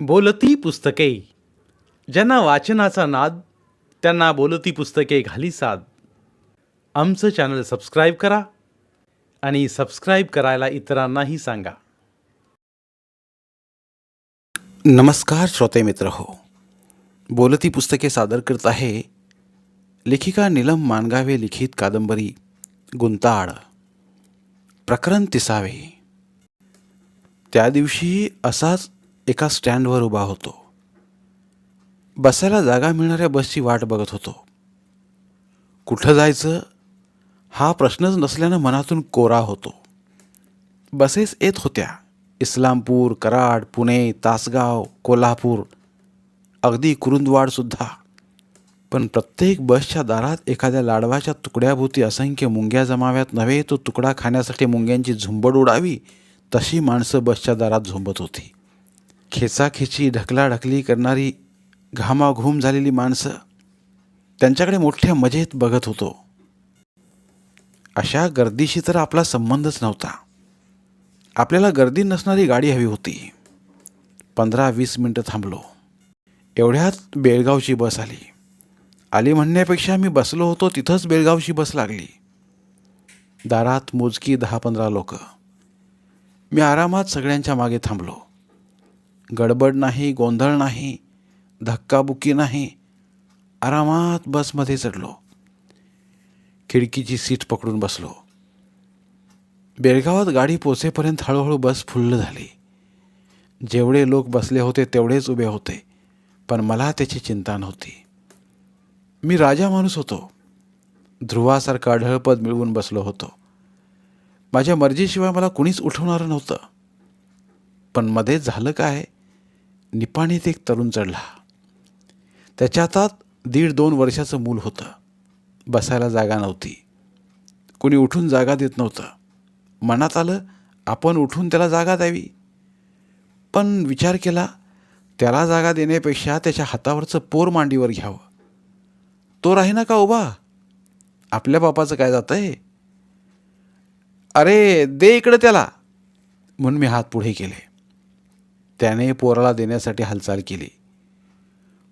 बोलती पुस्तके. ज्यांना वाचनाचा नाद त्यांना बोलती पुस्तके घाली साद. आमचं चॅनल सबस्क्राईब करा आणि सबस्क्राईब करायला इतरांनाही सांगा. नमस्कार श्रोते मित्र हो. बोलती पुस्तके सादर करत आहे लेखिका नीलम मानगावे लिखित कादंबरी गुंताळ. प्रकरण तिसावे. त्या दिवशी असाच एका स्टँडवर उभा होतो. बसायला जागा मिळणाऱ्या बसची वाट बघत होतो. कुठं जायचं? हा प्रश्नच नसल्यानं मनातून कोरा होतो. बसेस येत होत्या. इस्लामपूर कराड पुणे तासगाव कोल्हापूर. अगदी कुरुंदवाडसुद्धा पण प्रत्येक बसच्या दारात एखाद्या लाडवाच्या तुकड्याभोवती असंख्य मुंग्या जमाव्यात नव्हे तो तुकडा खाण्यासाठी मुंग्यांची झुंबड उडावी तशी माणसं बसच्या दारात झुंबत होती. खेचाखेची ढकलाढकली करणारी घामाघूम झालेली माणसं त्यांच्याकडे मोठ्या मजेत बघत होतो. अशा गर्दीशी तर आपला संबंधच नव्हता. आपल्याला गर्दी नसणारी गाडी हवी होती. पंधरा वीस मिनटं थांबलो. एवढ्यात बेळगावची बस आली. आली म्हणण्यापेक्षा मी बसलो होतो तिथंच बेळगावची बस लागली. दारात मोजकी दहा पंधरा लोक. मी आरामात सगळ्यांच्या मागे थांबलो. गडबड नाही गोंधळ नाही धक्काबुक्की नाही आरामात बसमध्ये चढलो. खिडकीची सीट पकडून बसलो. बेळगावात गाडी पोचेपर्यंत हळूहळू बस फुल्ल झाली. जेवढे लोक बसले होते तेवढेच उभे होते पण मला त्याची चिंता नव्हती. मी राजा माणूस होतो. ध्रुवासारखं आढळपद मिळवून बसलो होतो. माझ्या मर्जीशिवाय मला कुणीच उठवणारं नव्हतं. पण मध्ये झालं काय? निपाणीत एक तरुण चढला. त्याच्या हातात दीड दोन वर्षाचं मूल होतं. बसायला जागा नव्हती. कुणी उठून जागा देत नव्हतं. मनात आलं आपण उठून त्याला जागा द्यावी. पण विचार केला त्याला जागा देण्यापेक्षा त्याच्या हातावरचं पोर मांडीवर घ्यावं. तो राहीना का उभा? आपल्या बापाचं काय जातं आहे अरे दे इकडं त्याला. म्हणून मी हात पुढे केले. त्याने पोराला देण्यासाठी हालचाल केली.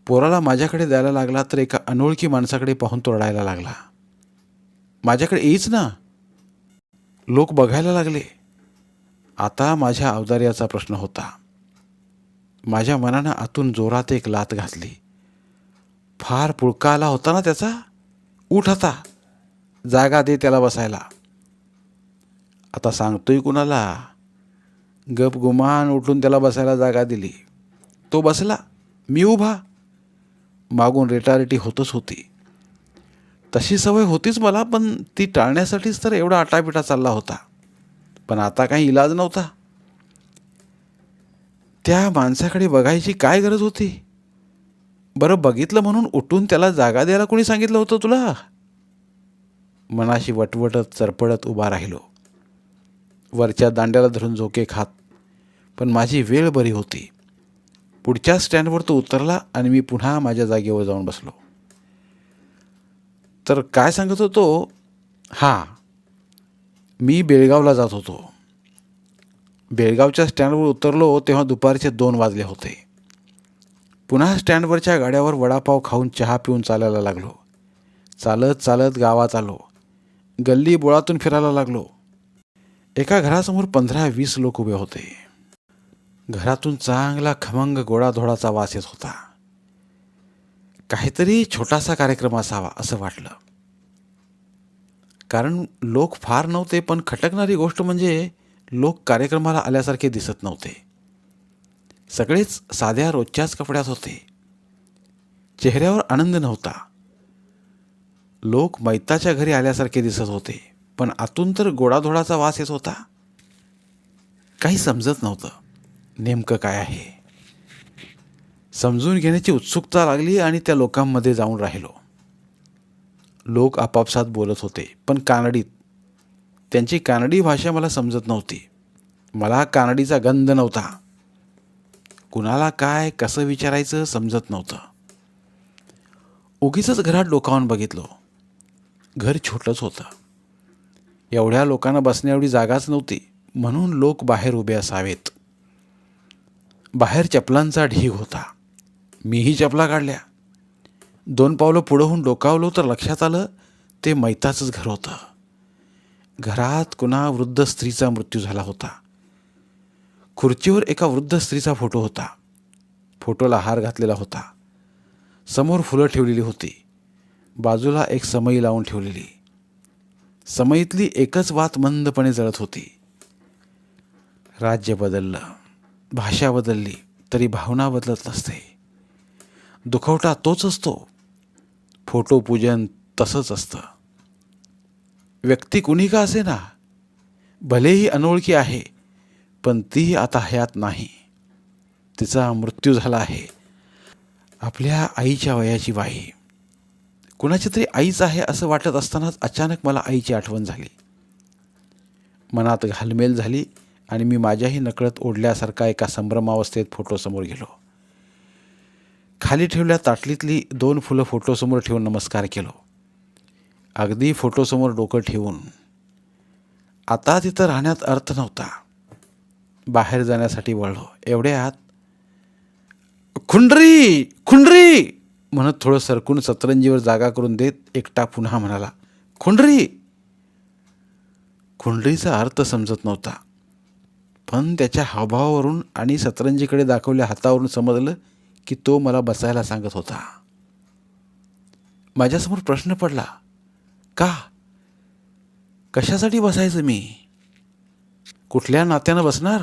पोराला माझ्याकडे द्यायला लागला तर एका अनोळखी माणसाकडे पाहून तो रडायला लागला. माझ्याकडे येईच ना. लोक बघायला लागले. आता माझ्या अवदार्याचा प्रश्न होता. माझ्या मनानं आतून जोरात एक लात घातली. फार पुळका आला होता ना त्याचा? उठ आता. जागा दे त्याला बसायला. आता सांगतोय कुणाला? गप गुमान उठून त्याला बसायला जागा दिली. तो बसला. मी उभा. मागून रेटारेटी होतच होती. तशी सवय होतीच मला पण ती टाळण्यासाठीच तर एवढा आटापिटा चालला होता. पण आता काही इलाज नव्हता. त्या माणसाकडे बघायची काय गरज होती? बरं बघितलं म्हणून उठून त्याला जागा द्यायला कोणी सांगितलं होतं तुला? मनाशी वटवटत चरपडत उभा राहिलो. वरच्या दांड्याला धरून झोके खात. पण माझी वेळ बरी होती. पुढच्या स्टँडवर तो उतरला आणि मी पुन्हा माझ्या जागेवर जाऊन बसलो. तर काय सांगत होतो? हां मी बेळगावला जात होतो. बेळगावच्या स्टँडवर उतरलो तेव्हा दुपारचे दोन वाजले होते. पुन्हा स्टँडवरच्या गाड्यावर वडापाव खाऊन चहा पिऊन चालायला लागलो. चालत चालत गावात आलो. गल्ली बोळातून फिरायला लागलो. एका घरासमोर पंधरा वीस लोक उभे होते. घरातून चांगला खमंग गोडाधोडाचा वास येत होता. काहीतरी छोटासा कार्यक्रम असावा असं वाटलं. कारण लोक फार नव्हते पण खटकणारी गोष्ट म्हणजे लोक कार्यक्रमाला आल्यासारखे दिसत नव्हते. सगळेच साध्या रोजच्याच कपड्यात होते. चेहऱ्यावर आनंद नव्हता. लोक मैताच्या घरी आल्यासारखे दिसत होते. पण आतून तर गोडाधोडाचा वास येत होता. काही समजत नव्हतं नेमकं काय आहे. समजून घेण्याची उत्सुकता लागली आणि त्या लोकांमध्ये जाऊन राहिलो. लोक आपापसात बोलत होते पण कानडीत त्यांची कानडी भाषा मला समजत नव्हती. मला कानडीचा गंध नव्हता. कुणाला काय कसं विचारायचं समजत नव्हतं. उगीच घरात डोकावून बघितलो. घर छोटंच होतं. एवढ्या लोकांना बसण्याएवढी जागाच नव्हती. म्हणून लोक बाहेर उभे असावेत. बाहेर चपलांचा ढीग होता. मीही चपला काढल्या. दोन पावलं पुढं होऊन डोकावलो तर लक्षात आलं ते मैताचंच घर होतं. घरात कुणा वृद्ध स्त्रीचा मृत्यू झाला होता. खुर्चीवर एका वृद्ध स्त्रीचा फोटो होता. फोटोला हार घातलेला होता. समोर फुलं ठेवलेली होती. बाजूला एक समई लावून ठेवलेली. समईतली एकच वात मंदपणे जळत होती. राज्य बदललं भाषा बदलली तरी भावना बदलत नसते. दुखवटा तोच असतो. फोटो पूजन तसंच असतं. व्यक्ती कुणी का असे ना भलेही अनोळखी आहे पण ती आता हयात नाही. तिचा मृत्यू झाला आहे. आपल्या आईच्या वयाची बाई कुणाची तरी आईच आहे असं वाटत असतानाच अचानक मला आईची आठवण झाली. मनात घालमेल झाली आणि मी माझ्याही नकळत ओढल्यासारखा एका संभ्रमावस्थेत फोटोसमोर गेलो. खाली ठेवल्या ताटलीतली दोन फुलं फोटोसमोर ठेवून नमस्कार केलो. अगदी फोटोसमोर डोकं ठेवून. आता तिथं राहण्यात अर्थ नव्हता. बाहेर जाण्यासाठी वळलो. एवढ्यात खुंडरी! खुंडरी! म्हणत थोडं सरकून सतरंजीवर जागा करून देत एकटा पुन्हा म्हणाला खुंडरी. खुंडरीचा अर्थ समजत नव्हता. पण त्याच्या हावभावावरून आणि सतरंजीकडे दाखवल्या हातावरून समजलं की तो मला बसायला सांगत होता. माझ्यासमोर प्रश्न पडला का? कशासाठी बसायचं मी? कुठल्या नात्यानं बसणार?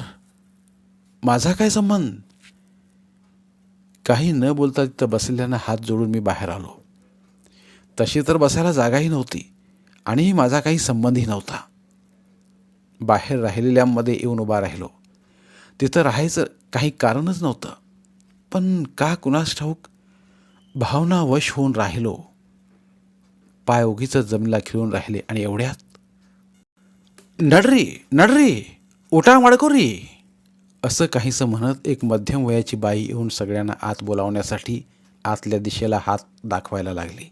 माझा काय संबंध? काही न बोलता तिथं बसलेल्यानं हात जोडून मी बाहेर आलो. तशी तर बसायला जागाही नव्हती आणि माझा काही संबंधही नव्हता. बाहेर राहिलेल्यांमध्ये येऊन उभा राहिलो. तिथं राहायचं काही कारणच नव्हतं. पण का कुणास ठाऊक? भावना वश होऊन राहिलो. पाय उगीच जमिनीला खिळून राहिले आणि एवढ्यात नडरी नडरी उठा मडकोरी असं काहीसं म्हणत एक मध्यम वयाची बाई येऊन सगळ्यांना आत बोलावण्यासाठी आतल्या दिशेला हात दाखवायला लागली.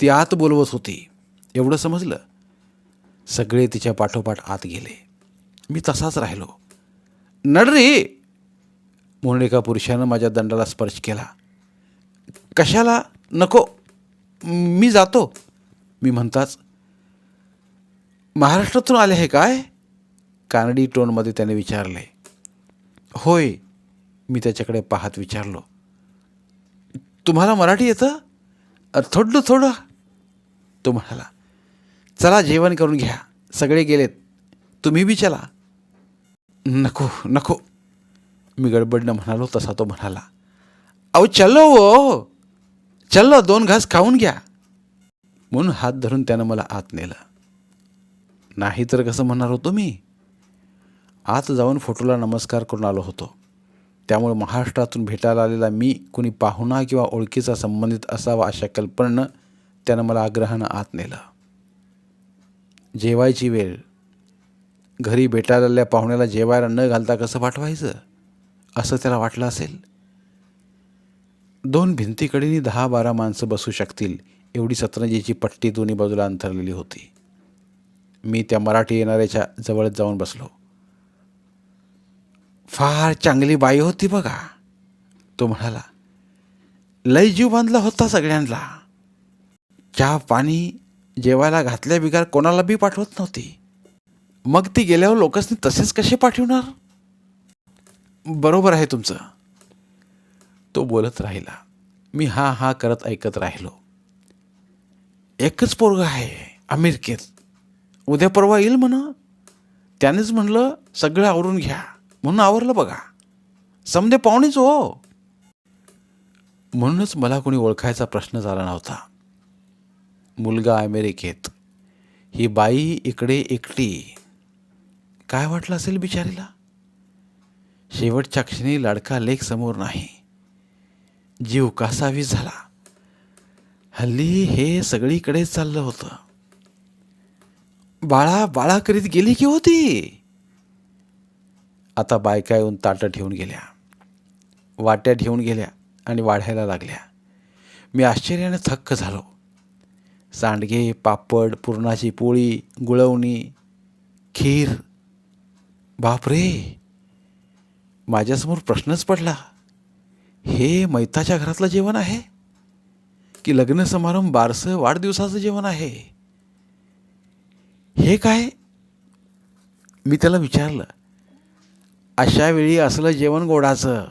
ती आत बोलवत होती. एवढं समजलं? सगळे तिच्या पाठोपाठ आत गेले. मी तसाच राहिलो. नडरी म्हणून एका पुरुषानं माझ्या दंडाला स्पर्श केला. कशाला? नको. मी जातो. मी म्हणताच महाराष्ट्रातून आले आहे काय? कानडी टोनमध्ये त्याने विचारले. होय मी त्याच्याकडे पाहत विचारलो. तुम्हाला मराठी येतं? थोडलं थोडं थोडं. तो म्हणाला चला जेवण करून घ्या. सगळे गेलेत. तुम्ही बी चला. नको नको. मी गडबडनं म्हणालो तसा तो म्हणाला अहो चलो ओ चलो दोन घास खाऊन घ्या. म्हणून हात धरून त्यानं मला आत नेलं. नाही तर कसं म्हणणार होतो मी आत जाऊन फोटोला नमस्कार करून आलो होतो. त्यामुळे महाराष्ट्रातून भेटायला आलेला मी कुणी पाहुणा किंवा ओळखीचा संबंधित असावा अशा कल्पनेनं त्यानं मला आग्रहानं आत नेलं. जेवायची वेळ. घरी भेटायला आलेल्या पाहुण्याला जेवायला न घालता कसं पाठवायचं? असं त्याला वाटलं असेल. दोन भिंतीकडेही दहा बारा माणसं बसू शकतील एवढी सतरंजीची पट्टी दोन्ही बाजूला अंथरलेली होती. मी त्या मराठी येणाऱ्याच्या जवळच जाऊन बसलो. फार चांगली बाई होती बघा. तो म्हणाला लय जीव बांधला होता सगळ्यांना. चहा पाणी जेवायला घातल्या बिगार कोणाला बी पाठवत नव्हती. मग ती गेल्यावर लोकसनी तसेच कसे पाठवणार? बरोबर आहे तुमचं. तो बोलत राहिला मी हा हा करत ऐकत राहिलो. एकच पोरगा आहे अमेरिकेत उद्या परवा येईल म्हणा. त्यानेच म्हणलं सगळं आवरून घ्या. म्हणून आवरलं बघा. समजे पाहुणेच हो. म्हणूनच मला कोणी ओळखायचा प्रश्न झाला नव्हता. मुलगा अमेरिकेत. ही बाई इकडे एकटी. काय वाटलं असेल बिचारीला? शेवटच्या क्षणी लाडका लेख समोर नाही. जीव कासावी झाला. हल्ली हे सगळीकडेच चाललं होतं. बाळा बाळा करीत गेली की होती? आता बायका येऊन ताटं ठेवून गेल्या. वाट्या ठेवून गेल्या आणि वाढायला लागल्या. मी आश्चर्याने थक्क झालो. सांडगे पापड पुरणाची पोळी गुळवणी खीर. बापरे! माझ्यासमोर प्रश्नच पडला. हे मैताच्या घरातलं जेवण आहे? की लग्न समारंभ बारसं वाढदिवसाचं जेवण आहे? हे काय? मी त्याला विचारलं. अशा वेळी असलं जेवण गोडाचं.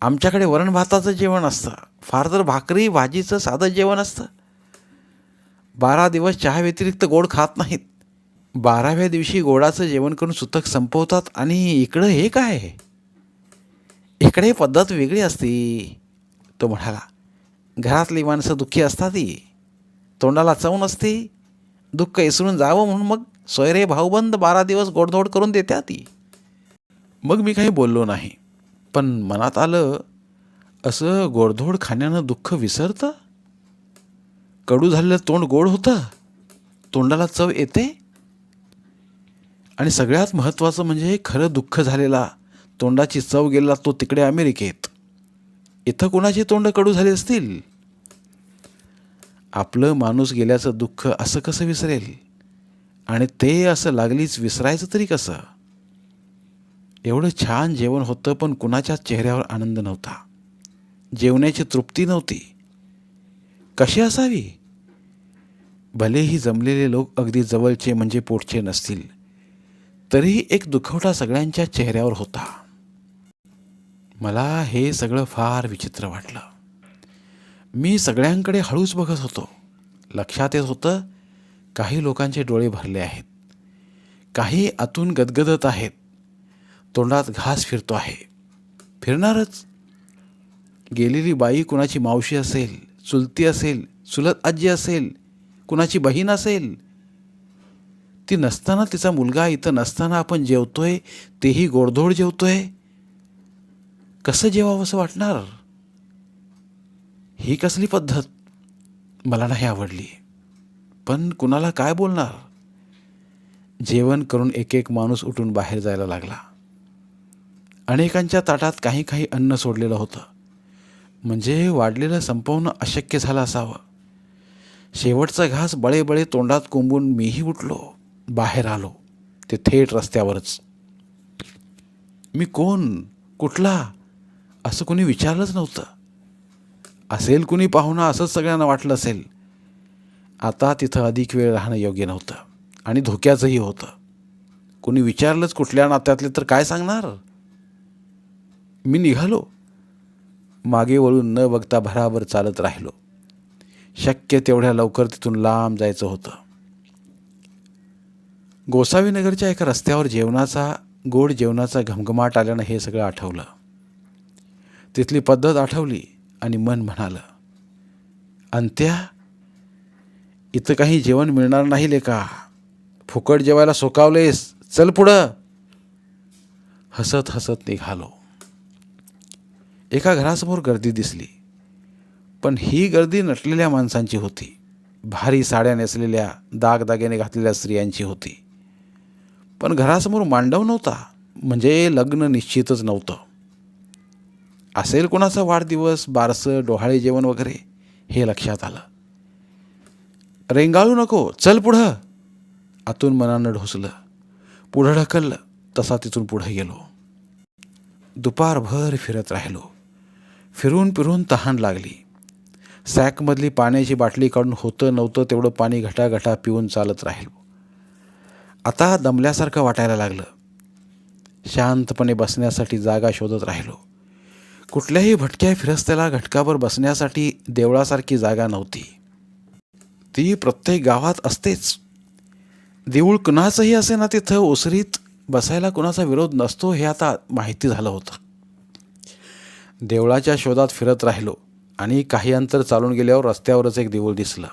आमच्याकडे वरण भाताचं जेवण असतं. फार तर भाकरी भाजीचं साधं जेवण असतं. बारा दिवस चहा व्यतिरिक्त गोड खात नाहीत. बाराव्या दिवशी गोडाचं जेवण करून सुतक संपवतात आणि इकडं हे काय? इकडे पद्धत वेगळी असती. तो म्हणाला घरातली माणसं दुःखी असतात. ती तोंडाला चव नसते. दुःख इसरून जावं म्हणून मग सोयरे भाऊबंद बारा दिवस गोडधोड करून देत्या ती मग मी काही बोललो नाही. पण मनात आलं असं गोडधोड खाण्यानं दुःख विसरतं? कडू झालेलं तोंड गोड होतं? तोंडाला चव येते? आणि सगळ्यात महत्त्वाचं म्हणजे खरं दुःख झालेला तोंडाची चव गेलेला तो तिकडे अमेरिकेत. इथं कोणाची तोंड कडू झाली असतील? आपलं माणूस गेल्याचं दुःख असं कसं विसरेल? आणि ते असं लागलीच विसरायचं तरी कसं? एवढं छान जेवण होतं पण कुणाच्या चेहऱ्यावर आनंद नव्हता. जेवण्याची तृप्ती नव्हती. कशी असावी? भलेही जमलेले लोक अगदी जवळचे म्हणजे पोटचे नसतील तरीही एक दुखवटा सगळ्यांच्या चेहऱ्यावर होता. मला हे सगळं फार विचित्र वाटलं. मी सगळ्यांकडे हळूच बघत होतो. लक्षात येत होतं काही लोकांचे डोळे भरले आहेत. काही आतून गदगदत आहेत. तोंडात घास फिरतो आहे. फिरणारच. गेलेली बाई कुणाची मावशी असेल चुलती असेल चुलत आजी असेल कुणाची बहीण असेल ती नसताना तिचा मुलगा इथं नसताना आपण जेवतोय तेही गोडधोड जेवतोय. कसं जेवावं असं वाटणार? ही कसली पद्धत? मला नाही आवडली. पण कुणाला काय बोलणार? जेवण करून एक एक माणूस उठून बाहेर जायला लागला. अनेकांच्या ताटात काही काही अन्न सोडलेलं होतं. म्हणजे वाढलेलं संपवणं अशक्य झालं असावं. शेवटचा घास बळेबळे तोंडात कोंबून मीही उठलो बाहेर आलो ते थेट रस्त्यावरच. मी कोण? कुठला? असं कोणी विचारलंच नव्हतं. असेल कुणी पाहुणा असंच सगळ्यांना वाटलं असेल. आता तिथं अधिक वेळ राहणं योग्य नव्हतं आणि धोक्याचंही होतं. कुणी विचारलंच कुठल्या नात्यातले तर काय सांगणार? मी निघालो. मागे वळून न बघता भराभर चालत राहिलो. शक्य तेवढ्या लवकर तिथून लांब जायचं होतं. गोसावीनगरच्या एका रस्त्यावर जेवणाचा गोड जेवणाचा घमघमाट आल्यानं हे सगळं आठवलं. तिथली पद्धत आठवली आणि मन म्हणालं अंत्या इथं काही जेवण मिळणार नाही लेका फुकट जेवायला सोकावलेस. चल पुढं. हसत हसत निघालो. एका घरासमोर गर्दी दिसली. पण ही गर्दी नटलेल्या माणसांची होती. भारी साड्या नेसलेल्या दागदागिने घातलेल्या स्त्रियांची होती. पण घरासमोर मांडव नव्हता म्हणजे लग्न निश्चितच नव्हतं. असेल कोणाचा वाढदिवस बारसं डोहाळे जेवण वगैरे हे लक्षात आलं. रेंगाळू नको चल पुढं. आतून मनानं ढोसलं. पुढं ढकललं तसा तिथून पुढं गेलो. दुपारभर फिरत राहिलो. फिरून फिरून तहान लागली. सॅकमधली पाण्याची बाटली काढून होतं नव्हतं तेवढं पाणी घटाघटा पिऊन चालत राहिलो. आता दमल्यासारखं वाटायला लागलं. शांतपणे बसण्यासाठी जागा शोधत राहिलो. कुठल्याही भटक्या फिरस्त्याला घटकावर बसण्यासाठी देवळासारखी जागा नव्हती. ती प्रत्येक गावात असतेच. देऊळ कुणाचंही असे ना तिथं ओसरीत बसायला कुणाचा विरोध नसतो हे आता माहिती झालं होतं. देवळाच्या शोधात फिरत राहिलो आणि काही अंतर चालून गेल्यावर रस्त्यावरच एक देऊळ दिसलं.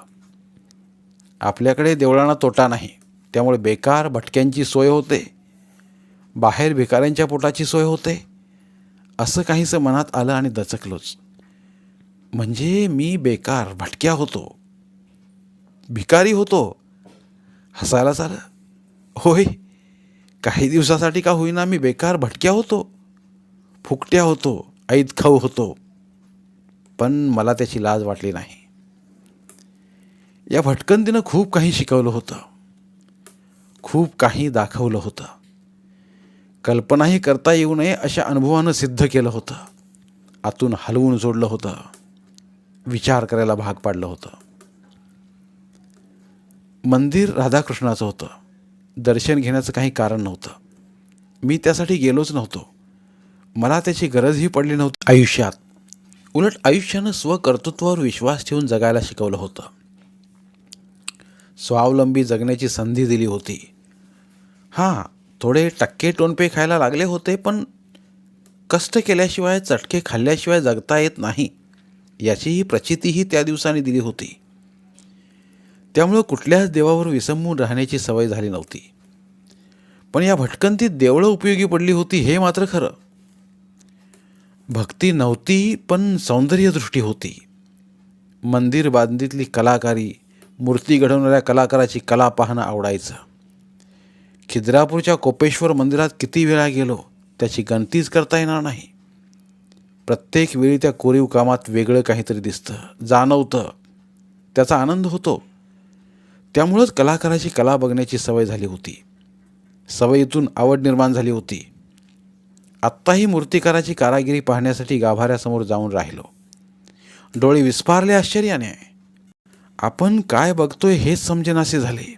आपल्याकडे देवळांना तोटा नाही त्यामुळे बेकार भटक्यांची सोय होते. बाहेर भिकाऱ्यांच्या पोटाची सोय होते. असं काहीसं मनात आलं आणि दचकलोच. म्हणजे मी बेकार भटक्या होतो. भिकारी होतो. हसायला झालं. होय काही दिवसासाठी का होईना मी बेकार भटक्या होतो. फुकट्या होतो. ऐत खाऊ होतो पण मला त्याची लाज वाटली नाही. या भटकंतीनं खूप काही शिकवलं होतं. खूप काही दाखवलं होतं. कल्पनाही करता येऊ नये अशा अनुभवानं सिद्ध केलं होतं. आतून हलवून जोडलं होतं. विचार करायला भाग पाडलं होतं. मंदिर राधाकृष्णाचं होतं. दर्शन घेण्याचं काही कारण नव्हतं. मी त्यासाठी गेलोच नव्हतो. मला त्याची गरजही पडली नव्हती. आयुष्यात. उलट आयुष्यानं स्वकर्तृत्वावर विश्वास ठेवून जगायला शिकवलं होतं. स्वावलंबी जगण्याची संधी दिली होती. हां थोडे टक्के टोनपे खायला लागले होते पण कष्ट केल्याशिवाय चटके खाल्ल्याशिवाय जगता येत नाही याचीही प्रचितीही त्या दिवसाने दिली होती. त्यामुळं कुठल्याच देवावर विसंबून राहण्याची सवय झाली नव्हती. पण या भटकंतीत देवळं उपयोगी पडली होती हे मात्र खरं. भक्ती नव्हती पण सौंदर्यदृष्टी होती. मंदिर बांधीतली कलाकारी मूर्ती घडवणाऱ्या कलाकाराची कला पाहणं आवडायचं. खिद्रापूरच्या कोपेश्वर मंदिरात किती वेळा गेलो त्याची गणतीच करता येणार नाही. प्रत्येक वेळी त्या कोरीव कामात वेगळं काहीतरी दिसतं जाणवतं. त्याचा आनंद होतो. त्यामुळंच कलाकाराची कला बघण्याची सवय झाली होती. सवयीतून आवड निर्माण झाली होती. आत्ताही मूर्तिकाराची कारागिरी पाहण्यासाठी गाभाऱ्यासमोर जाऊन राहिलो. डोळे विस्पारले आश्चर्याने. आपण काय बघतोय हेच समजेनासे झाले.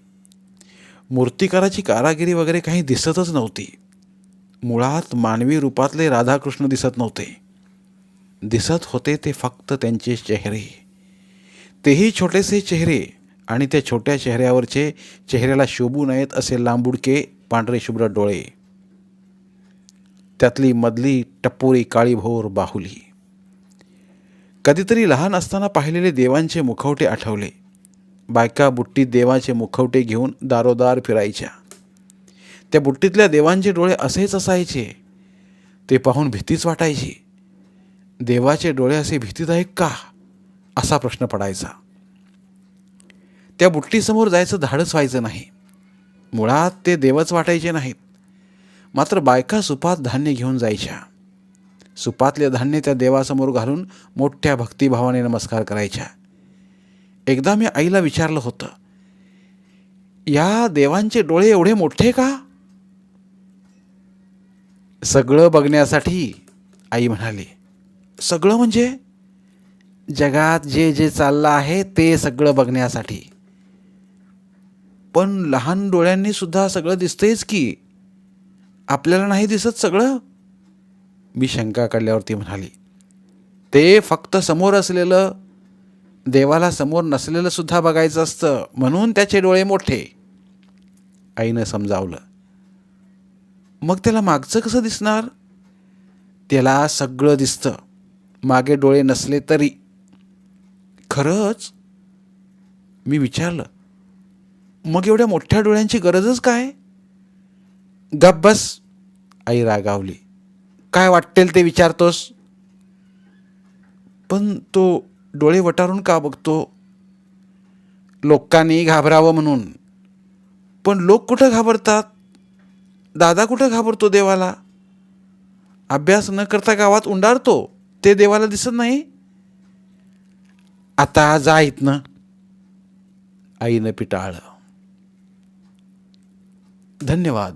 मूर्तिकाराची कारागिरी वगैरे काही दिसतच नव्हती. मुळात मानवी रूपातले राधाकृष्ण दिसत नव्हते. दिसत होते ते फक्त त्यांचे चेहरे. तेही छोटेसे चेहरे आणि त्या छोट्या चेहऱ्यावरचे चेहऱ्याला शोभू नयेत असे लांबुडके पांढरे शुभ्र डोळे. त्यातली मधली टपोरी काळीभोर बाहुली. कधीतरी लहान असताना पाहिलेले देवांचे मुखवटे आठवले. बायका बुट्टीत देवाचे मुखवटे घेऊन दारोदार फिरायच्या. त्या बुट्टीतल्या देवांचे डोळे असेच असायचे. ते पाहून भीतीच वाटायची. देवाचे डोळे असे भीतीदायक का? असा प्रश्न पडायचा. त्या बुट्टीसमोर जायचं धाडच व्हायचं नाही. मुळात ते देवच वाटायचे नाहीत. मात्र बायका सुपात धान्य घेऊन जायच्या. सुपातले धान्य त्या देवासमोर घालून मोठ्या भक्तिभावाने नमस्कार करायच्या. एकदा मी आईला विचारलं होतं या देवांचे डोळे एवढे मोठे का? सगळं बघण्यासाठी आई म्हणाली सगळं म्हणजे? जगात जे जे चाललं आहे ते सगळं बघण्यासाठी. पण लहान डोळ्यांनी सुद्धा सगळं दिसतंयच की आपल्याला नाही दिसत सगळं? मी शंका काढल्यावरती म्हणाली ते फक्त समोर असलेलं देवाला समोर नसलेलं सुद्धा बघायचं असतं म्हणून त्याचे डोळे मोठे. आईनं समजावलं मग त्याला मागचं कसं दिसणार? त्याला सगळं दिसतं मागे डोळे नसले तरी. खरंच? मी विचारलं मग एवढ्या मोठ्या डोळ्यांची गरजच काय? गप बस आई रागावली. काय वाटेल ते विचारतोस? पण तो डोळे वटारून का बघतो? लोकांनी घाबरावं म्हणून. पण लोक कुठं घाबरतात? दादा कुठं घाबरतो देवाला? अभ्यास न करता गावात उंडारतो ते देवाला दिसत नाही? आता जा इथनं. आईनं पिटाळलं. धन्यवाद.